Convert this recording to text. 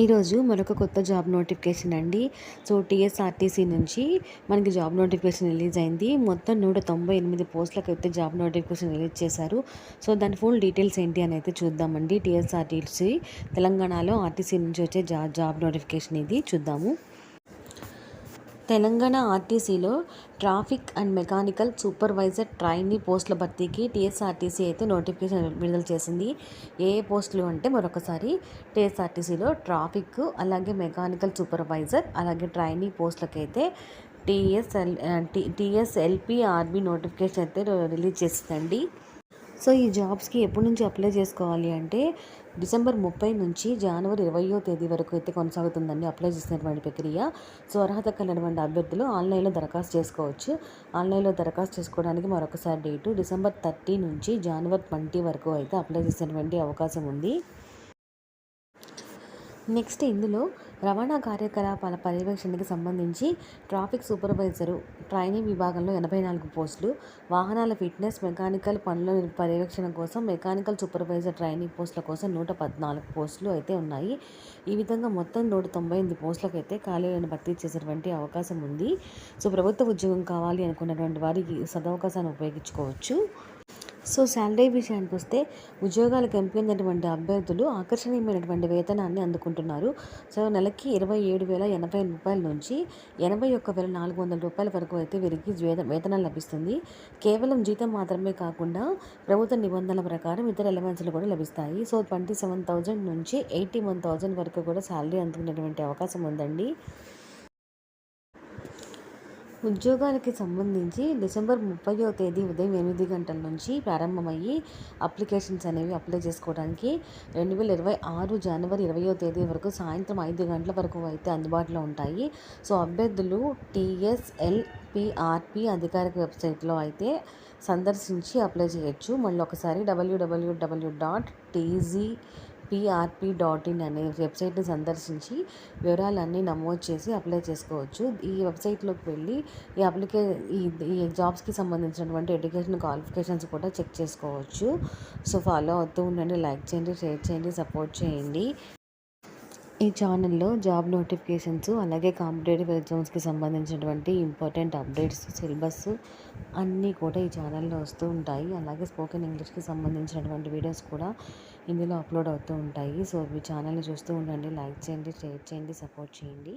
ఈరోజు మరొక కొత్త జాబ్ నోటిఫికేషన్ అండి. సో టీఎస్ఆర్టీసీ నుంచి మనకి జాబ్ నోటిఫికేషన్ రిలీజ్ అయింది. మొత్తం నూట తొంభై ఎనిమిది పోస్టులకు అయితే జాబ్ నోటిఫికేషన్ రిలీజ్ చేశారు. సో దాని ఫుల్ డీటెయిల్స్ ఏంటి అని అయితే చూద్దామండి. టీఎస్ఆర్టీసీ తెలంగాణలో ఆర్టీసీ నుంచి వచ్చే జాబ్ జాబ్ నోటిఫికేషన్ ఇది. చూద్దాము. తెలంగాణ ఆర్టీసీలో traffic and mechanical supervisor trainee పోస్టుల భర్తీకి టీఎస్ఆర్టీసీ అయితే నోటిఫికేషన్ విడుదల చేసింది. ఏ పోస్టులు అంటే మరొకసారి టీఎస్ఆర్టీసీలో ట్రాఫిక్ అలాగే మెకానికల్ సూపర్వైజర్ అలాగే ట్రైనీ పోస్టులకైతే టీఎస్ఎల్ టీఎస్ఎల్పిఆర్బి నోటిఫికేషన్ అయితే రిలీజ్ చేసిందండి. సో ఈ జాబ్స్కి ఎప్పటి నుంచి అప్లై చేసుకోవాలి అంటే డిసెంబర్ ముప్పై నుంచి జనవరి ఇరవయో తేదీ వరకు అయితే కొనసాగుతుందండి అప్లై చేసినటువంటి ప్రక్రియ. సో అర్హత కలిగినటువంటి అభ్యర్థులు ఆన్లైన్లో దరఖాస్తు చేసుకోవచ్చు. ఆన్లైన్లో దరఖాస్తు చేసుకోవడానికి మరొకసారి డేటు డిసెంబర్ థర్టీ నుంచి జనవరి ట్వంటీ వరకు అయితే అప్లై చేసినటువంటి అవకాశం ఉంది. నెక్స్ట్ ఇందులో రవాణా కార్యకలాపాల పర్యవేక్షణకి సంబంధించి ట్రాఫిక్ సూపర్వైజరు ట్రైనింగ్ విభాగంలో ఎనభై నాలుగు పోస్టులు వాహనాల ఫిట్నెస్ మెకానికల్ పనుల పర్యవేక్షణ కోసం మెకానికల్ సూపర్వైజర్ ట్రైనింగ్ పోస్టుల కోసం నూట పద్నాలుగు పోస్టులు అయితే ఉన్నాయి. ఈ విధంగా మొత్తం నూట తొంభై ఎనిమిది పోస్టులకు అయితే ఖాళీలను భర్తీ చేసేటువంటి అవకాశం ఉంది. సో ప్రభుత్వ ఉద్యోగం కావాలి అనుకున్నటువంటి వారికి సదవకాశాన్ని ఉపయోగించుకోవచ్చు. సో శాలరీ విషయానికి వస్తే ఉద్యోగాలకు ఎంపికైనటువంటి అభ్యర్థులు ఆకర్షణీయమైనటువంటి వేతనాన్ని అందుకుంటున్నారు. సో నెలకి ఇరవై ఏడు వేల ఎనభై రూపాయల నుంచి ఎనభై ఒక్క వేల నాలుగు వందల రూపాయల వరకు అయితే వీరికి వేతనం లభిస్తుంది. కేవలం జీతం మాత్రమే కాకుండా ప్రభుత్వ నిబంధనల ప్రకారం ఇతర ఎలవెన్స్లు కూడా లభిస్తాయి. సో ట్వంటీ సెవెన్ థౌజండ్ నుంచి ఎయిటీ వన్ థౌజండ్ వరకు కూడా శాలరీ అందుకునేటువంటి అవకాశం ఉందండి. ఉద్యోగాలకి సంబంధించి డిసెంబర్ ముప్పైవ తేదీ ఉదయం ఎనిమిది గంటల నుంచి ప్రారంభమయ్యి అప్లికేషన్స్ అనేవి అప్లై చేసుకోవడానికి రెండు వేల ఇరవై ఆరు జనవరి ఇరవయో తేదీ వరకు సాయంత్రం ఐదు గంటల వరకు అయితే అందుబాటులో ఉంటాయి. సో అభ్యర్థులు టీఎస్ఎల్ పిఆర్పి అధికారిక వెబ్సైట్లో అయితే సందర్శించి అప్లై చేయొచ్చు. మళ్ళీ ఒకసారి WWW dot TG PRP dot in అనే వెబ్సైట్ని సందర్శించి వివరాలన్నీ నమోదు చేసి అప్లై చేసుకోవచ్చు. ఈ వెబ్సైట్లోకి వెళ్ళి ఈ అప్లికే ఈ ఈ జాబ్స్కి సంబంధించినటువంటి ఎడ్యుకేషన్ క్వాలిఫికేషన్స్ కూడా చెక్ చేసుకోవచ్చు. సో ఫాలో అవుతూ ఉండండి. లైక్ చేయండి షేర్ చేయండి సపోర్ట్ చేయండి. ఈ ఛానల్లో జాబ్ నోటిఫికేషన్స్ అలాగే కాంపిటేటివ్ ఎగ్జామ్స్కి సంబంధించినటువంటి ఇంపార్టెంట్ అప్డేట్స్ సిలబస్ అన్నీ కూడా ఈ ఛానల్లో వస్తూ ఉంటాయి. అలాగే స్పోకెన్ ఇంగ్లీష్కి సంబంధించినటువంటి వీడియోస్ కూడా ఇందులో అప్లోడ్ అవుతూ ఉంటాయి. సో ఈ ఛానల్ని చూస్తూ ఉండండి. లైక్ చేయండి షేర్ చేయండి సపోర్ట్ చేయండి.